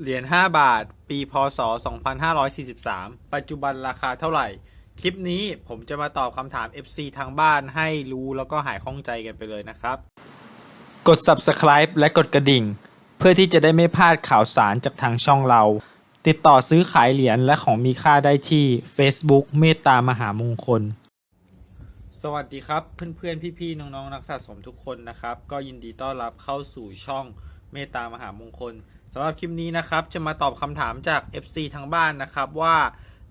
เหรียญ5บาท ปีพศ 2543 ปัจจุบันราคาเท่าไหร่ คลิปนี้ผมจะมาตอบคำถาม FC ทางบ้านให้รู้แล้วก็หายข้องใจกันไปเลยนะครับ กด subscribe และกดกระดิ่ง เพื่อที่จะได้ไม่พลาดข่าวสารจากทางช่องเรา ติดต่อซื้อขายเหรียญและของมีค่าได้ที่ Facebook เมตตามหามงคล สวัสดีครับ เพื่อนๆ พี่ๆ น้องๆ นักสะสมทุกคนนะครับ ก็ยินดีต้อนรับเข้าสู่ช่องเมตตามหามงคล สำหรับคลิปนี้นะครับจะมาตอบคำถามจาก FC ทางบ้านนะครับว่า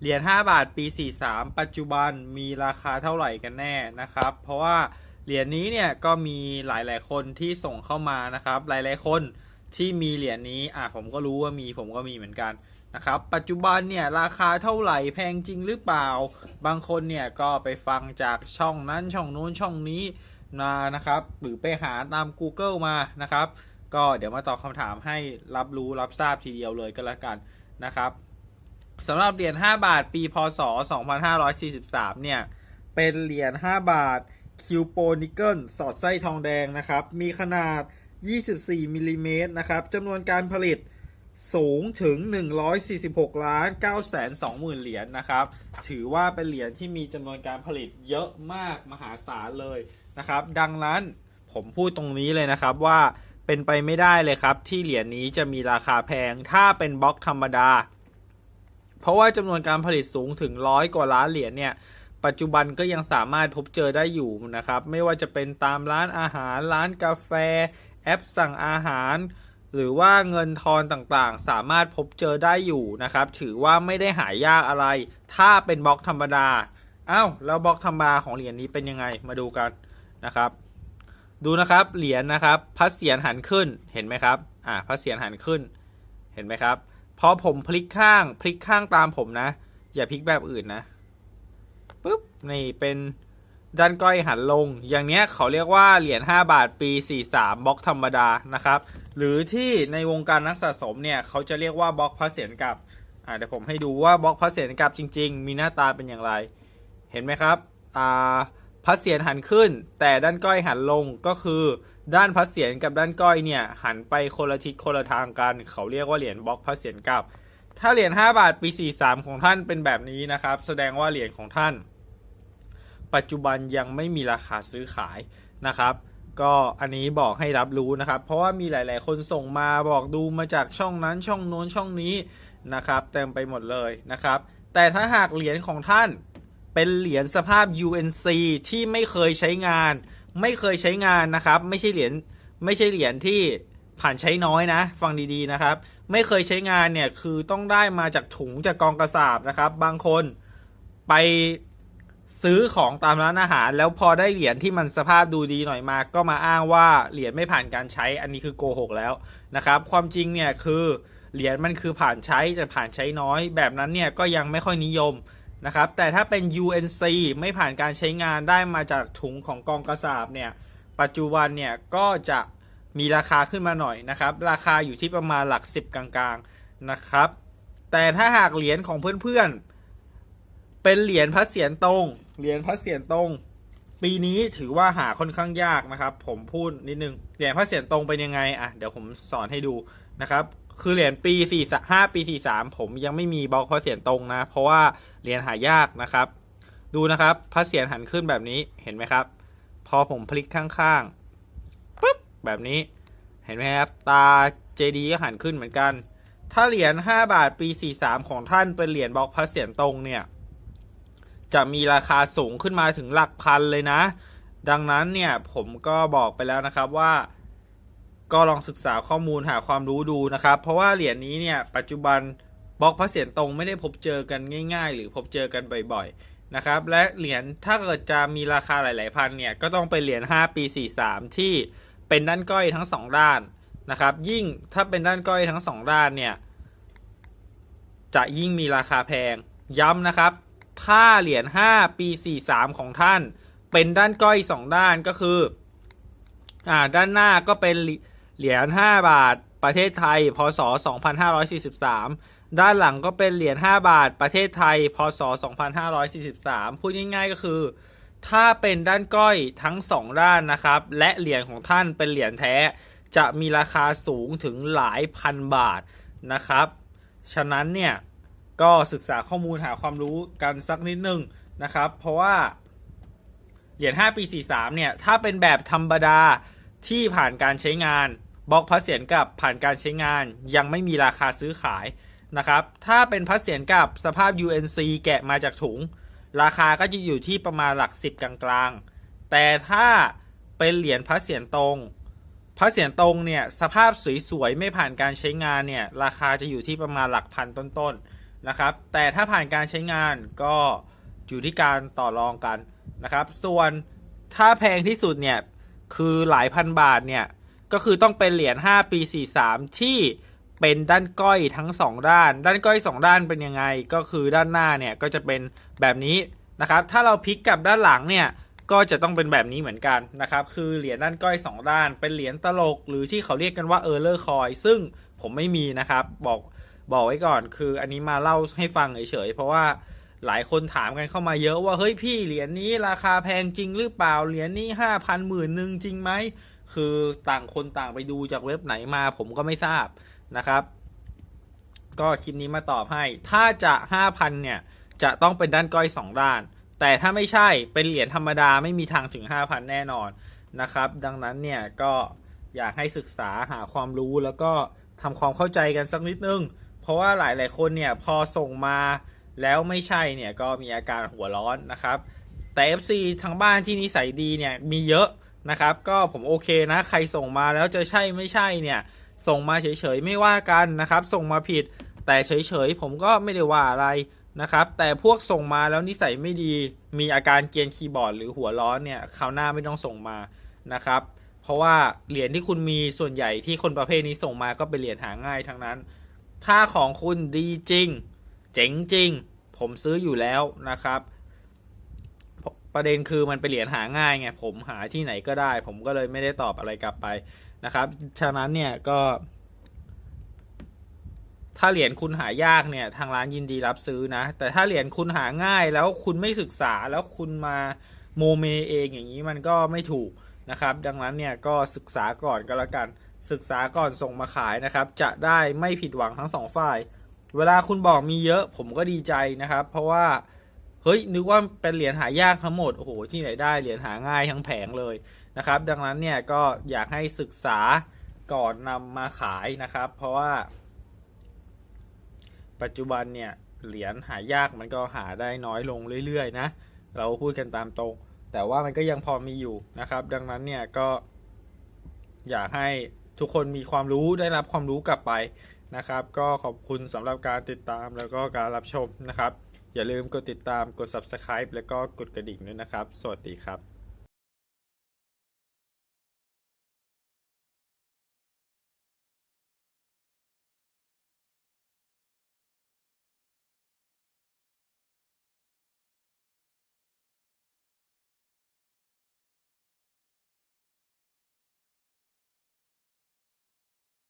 เหรียญ5บาทปี 43 ปัจจุบันมีราคาเท่าไหร่กันแน่นะครับ เพราะว่าเหรียญนี้เนี่ยก็มีหลายๆคนที่ส่งเข้ามานะครับ หลายๆคนที่มีเหรียญนี้อะผมก็รู้ว่ามีผมก็มีเหมือนกันนะครับ ปัจจุบันเนี่ยราคาเท่าไหร่แพงจริงหรือเปล่า บางคนเนี่ยก็ไปฟังจากช่องนั้นช่องนู้นช่องนี้มานะครับ หรือไปหาตาม Google มานะครับ ก็เดี๋ยวมาตอบคำถามให้รับรู้รับทราบทีเดียวเลยก็แล้วกันนะครับสำหรับเหรียญ5บาทปีพศ 2543 เนี่ย เป็นเหรียญ5บาทคิวโปนิเกิลสอดไส้ทองแดงนะครับ มีขนาด 24มิลลิเมตรนะครับจำนวนการผลิตสูงถึง 146 ล้าน9แสน2หมื่นเหรียญนะครับ ถือว่าเป็นเหรียญที่มีจำนวนการผลิตเยอะมากมหาศาลเลยนะครับ ดังนั้นผมพูดตรงนี้เลยนะครับว่า เป็นไปไม่ได้เลยครับ ที่เหรียญนี้จะมีราคาแพงถ้าเป็นบล็อกธรรมดา เพราะว่าจำนวนการผลิตสูงถึงร้อยกว่าล้านเหรียญเนี่ยปัจจุบันก็ยังสามารถพบเจอได้อยู่นะครับ ไม่ว่าจะเป็นตามร้านอาหาร ร้านกาแฟ แอปสั่งอาหาร หรือว่าเงินทอนต่างๆ สามารถพบเจอได้อยู่นะครับ ถือว่าไม่ได้หายากอะไร ถ้าเป็นบล็อกธรรมดาอ้าวแล้วบล็อกธรรมดาของเหรียญนี้เป็นยังไงมาดูกันนะครับ ดูนะครับเหรียญนะครับพัดเสียนหันขึ้นเห็นไหมครับอ่าพัดเสียนหันขึ้นเห็นไหมครับพอผมพลิกข้างพลิกข้างตามผมนะ อย่าพลิกแบบอื่นนะปุ๊บนี่เป็นด้านก้อยหันลง อย่างเนี้ยเขาเรียกว่าเหรียญ5บาทปี 43บล็อกธรรมดานะครับ หรือที่ในวงการนักสะสมเนี่ยเขาจะเรียกว่าบล็อกพระเศียรกับอ่าเดี๋ยวผมให้ดูว่าบล็อกพระเศียรกับจริง ๆ มีหน้าตาเป็นอย่างไร เห็นไหมครับอ่า พระเศียรหันขึ้น แต่ด้านก้อยหันลงก็คือ ด้านพระเศียรกับด้านก้อยเนี่ยหันไปคนละทิศคนละทางกัน เขาเรียกว่าเหรียญบล็อกพระเศียรกลับ ถ้าเหรียญ5บาทปี 43 ของท่านเป็นแบบนี้นะครับ แสดงว่าเหรียญของท่าน ปัจจุบันยังไม่มีราคาซื้อขายนะครับก็อันนี้บอกให้รับรู้นะครับ เพราะว่ามีหลาย ๆ คนส่งมาบอกดูมาจากช่องนั้นช่องโน้นช่องนี้นะครับ เต็มไปหมดเลยนะครับ แต่ถ้าหากเหรียญของท่าน เป็นเหรียญสภาพ UNC ที่ไม่เคยใช้งาน ไม่เคยใช้งานนะครับ ไม่ใช่เหรียญไม่ใช่เหรียญที่ผ่านใช้น้อยนะ ฟังดีๆนะครับ ไม่เคยใช้งานเนี่ยคือต้องได้มาจากถุงจากกองกระสาบนะครับ บางคนไปซื้อของตามร้านอาหาร แล้วพอได้เหรียญที่มันสภาพดูดีหน่อยมา ก็มาอ้างว่าเหรียญไม่ผ่านการใช้ อันนี้คือโกหกแล้วนะครับ ความจริงเนี่ยคือเหรียญมันคือผ่านใช้แต่ผ่านใช้น้อย แบบนั้นเนี่ยก็ยังไม่ค่อยนิยม นะครับ แต่ถ้าเป็น UNC ไม่ผ่านการใช้งานได้มาจากถุงของกองกระสาบเนี่ย ปัจจุบันเนี่ยก็จะมีราคาขึ้นมาหน่อยนะครับ ราคาอยู่ที่ประมาณหลัก 10 กลางๆนะครับ แต่ถ้าหากเหรียญของเพื่อนๆ เป็นเหรียญพระเศียรตรง เหรียญพระเศียรตรง ปีนี้ถือว่าหาค่อนข้างยากนะครับ ผมพูดนิดนึง เหรียญพระเศียรตรงเป็นยังไงอะเดี๋ยวผมสอนให้ดูนะครับ คือเหรียญปี4 5ปี 43 ผมยังไม่มีบล็อกพระเศียรตรงนะ เพราะว่า เหรียญหายากนะครับ ดูนะครับพระเศียรหันขึ้นแบบนี้เห็นไหมครับ พอผมพลิกข้างๆปุ๊บแบบนี้เห็นไหมครับ ตาเจดีก็หันขึ้นเหมือนกัน ถ้าเหรียญ5บาทปี 43 ของท่านเป็นเหรียญบล็อกพระเศียรตรงเนี่ยจะมีราคาสูงขึ้นมาถึงหลักพันเลยนะ ดังนั้นเนี่ยผมก็บอกไปแล้วนะครับว่าก็ลองศึกษาข้อมูลหาความรู้ดูนะครับ เพราะว่าเหรียญนี้เนี่ยปัจจุบัน บล็อกพระเศียรตรงไม่ได้พบเจอกันง่าย ๆ หรือพบเจอกันบ่อยๆนะครับ และเหรียญถ้าเกิดจะมีราคาหลาย ๆ พันเนี่ยก็ต้องเป็นเหรียญ5 ปี 43 ที่เป็นด้านก้อยทั้ง 2 ด้านนะครับ ยิ่งถ้าเป็นด้านก้อยทั้ง 2 ด้านเนี่ยจะยิ่งมีราคาแพงย้ำนะครับ ถ้าเหรียญ5ปี 43 ของท่าน เป็นด้านก้อย 2 ด้านก็คืออ่าด้านหน้าก็เป็นเหรียญ5บาท ประเทศไทย พศ 2543 ด้านหลังก็เป็นเหรียญ 5 บาท ประเทศไทย พศ 2543 พูดง่ายๆก็คือ ถ้าเป็นด้านก้อยทั้ง 2 ด้านนะครับ และเหรียญของท่านเป็นเหรียญแท้ จะมีราคาสูงถึงหลายพันบาทนะครับ ฉะนั้นเนี่ย ก็ศึกษาข้อมูลหาความรู้กันสักนิดนึงนะครับ เพราะว่าเหรียญ 5 ปี 43 เนี่ย ถ้าเป็นแบบธรรมดาที่ผ่านการใช้งาน บล็อกพระเสียรกับผ่านการใช้งาน ยังไม่มีราคาซื้อขายนะครับ ถ้าเป็นพระเสียรกับสภาพ UNC แกะมาจากถุง ราคาก็จะอยู่ที่ประมาณหลัก 10 กลางๆ แต่ถ้าเป็นเหรียญพระเสียรตรง พระเสียรตรงเนี่ยสภาพสวยๆไม่ผ่านการใช้งานเนี่ยราคาจะอยู่ที่ประมาณหลักพันต้นๆนะครับ แต่ถ้าผ่านการใช้งานก็อยู่ที่การต่อรองกันนะครับ ส่วนถ้าแพงที่สุดเนี่ยคือหลายพันบาทเนี่ย ก็คือต้องเป็นเหรียญ5ปี 43 ที่เป็นด้านก้อยทั้ง 2 ด้าน ด้านก้อย 2 ด้านเป็นยังไง ก็คือด้านหน้าเนี่ยก็จะเป็นแบบนี้นะครับ ถ้าเราพลิกกับด้านหลังเนี่ยก็จะต้องเป็นแบบนี้เหมือนกันนะครับ คือเหรียญด้านก้อย 2 ด้าน เป็นเหรียญตลก หรือที่เขาเรียกกันว่าเออร์เลอร์คอยซึ่งผมไม่มีนะครับ บอกบอกไว้ก่อน คืออันนี้มาเล่าให้ฟังเฉยๆ เพราะว่าหลายคนถามกันเข้ามาเยอะว่าเฮ้ยพี่เหรียญนี้ราคาแพงจริงหรือเปล่า เหรียญนี้ห้าพันหมื่นหนึ่งจริงไหม คือต่างคนต่างไปดูจากเว็บไหนมาผมก็ไม่ทราบนะครับ ก็คลิปนี้มาตอบให้ ถ้าจะ 5,000 เนี่ย จะต้องเป็นด้านก้อย 2 ด้าน แต่ถ้าไม่ใช่เป็นเหรียญธรรมดาไม่มีทางถึง 5,000 แน่นอนนะครับ ดังนั้นเนี่ยก็อยากให้ศึกษาหาความรู้แล้วก็ทำความเข้าใจกันสักนิดนึง เพราะว่าหลาย ๆ คนเนี่ยพอส่งมาแล้วไม่ใช่เนี่ยก็มีอาการหัวร้อนนะครับ แต่ FC ทางบ้านที่นิสัยดีเนี่ยมีเยอะ นะครับ ก็ผมโอเคนะ ใครส่งมาแล้วจะใช่ไม่ใช่เนี่ย ส่งมาเฉยๆไม่ว่ากันนะครับ ส่งมาผิด แต่เฉยๆผมก็ไม่ได้ว่าอะไรนะครับ แต่พวกส่งมาแล้วนิสัยไม่ดี มีอาการเกียนคีย์บอร์ดหรือหัวร้อนเนี่ยคราวหน้าไม่ต้องส่งมานะครับ เพราะว่าเหรียญที่คุณมีส่วนใหญ่ที่คนประเภทนี้ส่งมาก็เป็นเหรียญหาง่ายทั้งนั้น ถ้าของคุณดีจริง เจ๋งจริง ผมซื้ออยู่แล้วนะครับ ประเด็นคือมันเป็นเหรียญหาง่ายไงผมหาที่ไหนก็ได้ ผมก็เลยไม่ได้ตอบอะไรกลับไปนะครับ ฉะนั้นเนี่ยก็ ถ้าเหรียญคุณหายากเนี่ย ทางร้านยินดีรับซื้อนะ แต่ถ้าเหรียญคุณหาง่ายแล้วคุณไม่ศึกษาแล้วคุณมาโมเมเองอย่างนี้มันก็ไม่ถูกนะครับ ดังนั้นเนี่ยก็ศึกษาก่อนก็แล้วกัน ศึกษาก่อนส่งมาขายนะครับ จะได้ไม่ผิดหวังทั้งสองฝ่าย เวลาคุณบอกมีเยอะผมก็ดีใจนะครับ เพราะว่า เฮ้ยนึกว่าเป็นเหรียญหายากทั้งหมดโอ้โหที่ไหนได้เหรียญหาง่ายทั้งแผงเลยนะครับ ดังนั้นเนี่ยก็อยากให้ศึกษาก่อนนำมาขายนะครับ เพราะว่า ปัจจุบันเนี่ยเหรียญหายากมันก็หาได้น้อยลงเรื่อยๆนะเราพูดกันตามตรง แต่ว่ามันก็ยังพอมีอยู่นะครับ ดังนั้นเนี่ยก็ อยากให้ทุกคนมีความรู้ได้รับความรู้กลับไปนะครับ ก็ขอบคุณสำหรับการติดตามแล้วก็การรับชมนะครับ อย่าลืมกดติดตามกด subscribe แล้วก็กดกระดิ่งด้วยนะครับ สวัสดีครับ